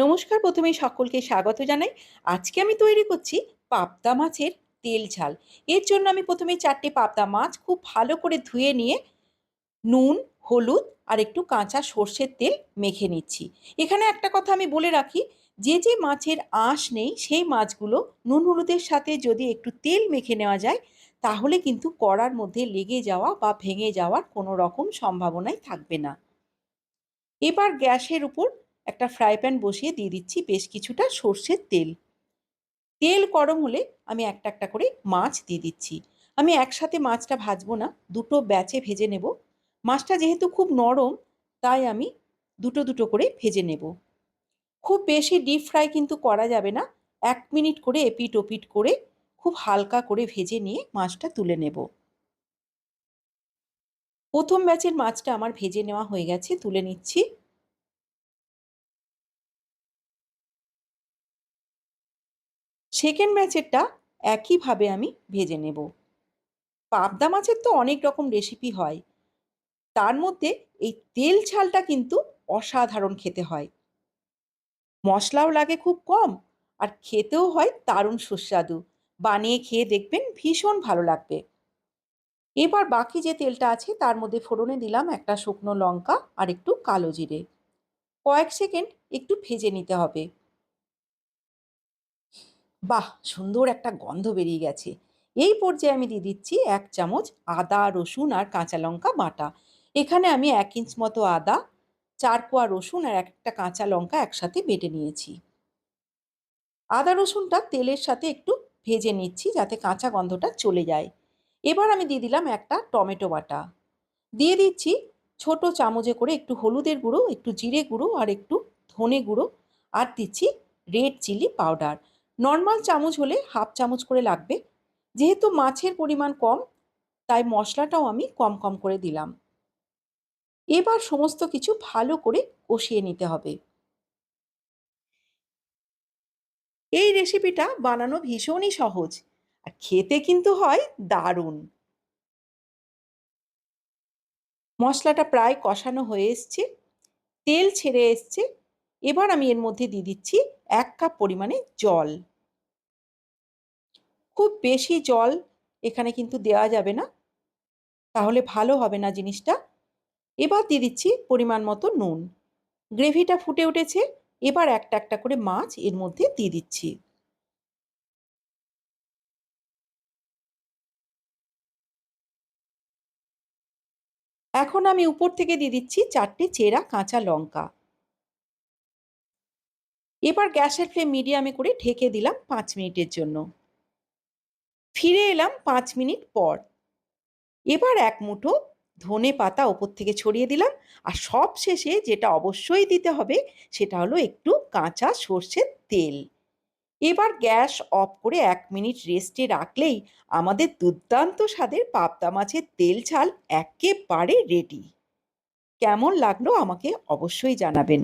নমস্কার, প্রথমেই সকলকে স্বাগত জানাই। আজকে আমি তৈরি করছি পাবদা মাছের তেল ঝাল। এর জন্য আমি প্রথমে চারটে পাবদা মাছ খুব ভালো করে ধুয়ে নিয়ে নুন, হলুদ আর একটু কাঁচা সর্ষের তেল মেখে নিচ্ছি। এখানে একটা কথা আমি বলে রাখি, যে যে মাছের আঁশ নেই, সেই মাছগুলো নুন, হলুদের সাথে যদি একটু তেল মেখে নেওয়া যায়, তাহলে কিন্তু কড়ার মধ্যে লেগে যাওয়া বা ভেঙে যাওয়ার কোনো রকম সম্ভাবনাই থাকবে না। এবার গ্যাসের উপর একটা ফ্রাই প্যান বসিয়ে দিয়ে দিচ্ছি বেশ কিছুটা সর্ষের তেল। তেল গরম হলে আমি একটা একটা করে মাছ দিয়ে দিচ্ছি। আমি একসাথে মাছটা ভাজবো না, দুটো ব্যাচে ভেজে নেব। মাছটা যেহেতু খুব নরম, তাই আমি দুটো দুটো করে ভেজে নেব। খুব বেশি ডিপ ফ্রাই কিন্তু করা যাবে না। এক মিনিট করে এপিট ওপিট করে খুব হালকা করে ভেজে নিয়ে মাছটা তুলে নেব। প্রথম ব্যাচের মাছটা আমার ভেজে নেওয়া হয়ে গেছে, তুলে নিচ্ছি। সেকেন্ড ব্যাচেরটা একইভাবে আমি ভেজে নেব। পাবদা মাছের তো অনেক রকম রেসিপি হয়। তার মধ্যে এই তেল ঝালটা কিন্তু অসাধারণ খেতে হয়। মশলাও লাগে খুব কম আর খেতেও হয় দারুণ সুস্বাদু। বানিয়ে খেয়ে দেখবেন ভীষণ ভালো লাগবে। এবার বাকি যে তেলটা আছে তার মধ্যে ফোড়নে দিলাম একটা শুকনো লঙ্কা আর একটু কালো জিরে। কয়েক সেকেন্ড একটু ভেজে নিতে হবে। বাহ, সুন্দর একটা গন্ধ বেরিয়ে গেছে। এই পর্যায়ে আমি দিয়ে দিচ্ছি এক চামচ আদা, রসুন আর কাঁচা লঙ্কা বাটা। এখানে আমি এক ইঞ্চ মতো আদা, চার কোয়া রসুন আর একটা কাঁচা লঙ্কা একসাথে বেটে নিয়েছি। আদা, রসুনটা তেলের সাথে একটু ভেজে নিচ্ছি যাতে কাঁচা গন্ধটা চলে যায়। এবার আমি দিয়ে দিলাম একটা টমেটো বাটা। দিয়ে দিচ্ছি ছোট চামচে করে একটু হলুদের গুঁড়ো, একটু জিরে গুঁড়ো আর একটু ধনে গুঁড়ো। আর দিচ্ছি রেড চিলি পাউডার। নর্মাল চামচ হলে হাফ চামচ করে লাগবে। যেহেতু মাছের পরিমাণ কম, তাই মশলাটাও আমি কম কম করে দিলাম। এবার সমস্ত কিছু ভালো করে কষিয়ে নিতে হবে। এই রেসিপিটা বানানো ভীষণই সহজ, আর খেতে কিন্তু হয় দারুণ। মশলাটা প্রায় কষানো হয়ে এসছে, তেল ছেড়ে এসছে এবার আমি এর মধ্যে দিয়ে দিচ্ছি এক কাপ পরিমাণে জল। খুব বেশি জল এখানে কিন্তু দেওয়া যাবে না। তাহলে ভালো হবে না জিনিসটা। এবার দিয়ে দিচ্ছি পরিমাণ মতো নুন। গ্রেভিটা ফুটে উঠেছে, এবার একটা একটা করে মাছ এর মধ্যে দিয়ে দিচ্ছি। এখন আমি উপর থেকে দিয়ে দিচ্ছি চারটে চেরা কাঁচা লঙ্কা। এবার গ্যাসের ফ্লেম মিডিয়ামে করে ঢেকে দিলাম পাঁচ মিনিটের জন্য। ফিরে এলাম পাঁচ মিনিট পর। এবার এক মুঠো ধনে পাতা ওপর থেকে ছড়িয়ে দিলাম আর সব শেষে যেটা অবশ্যই দিতে হবে সেটা হলো একটু কাঁচা সর্ষের তেল। এবার গ্যাস অফ করে এক মিনিট রেস্টে রাখলেই আমাদের দুর্দান্ত স্বাদের পাবদা মাছের তেল ঝাল একেবারে রেডি কেমন লাগল আমাকে অবশ্যই জানাবেন।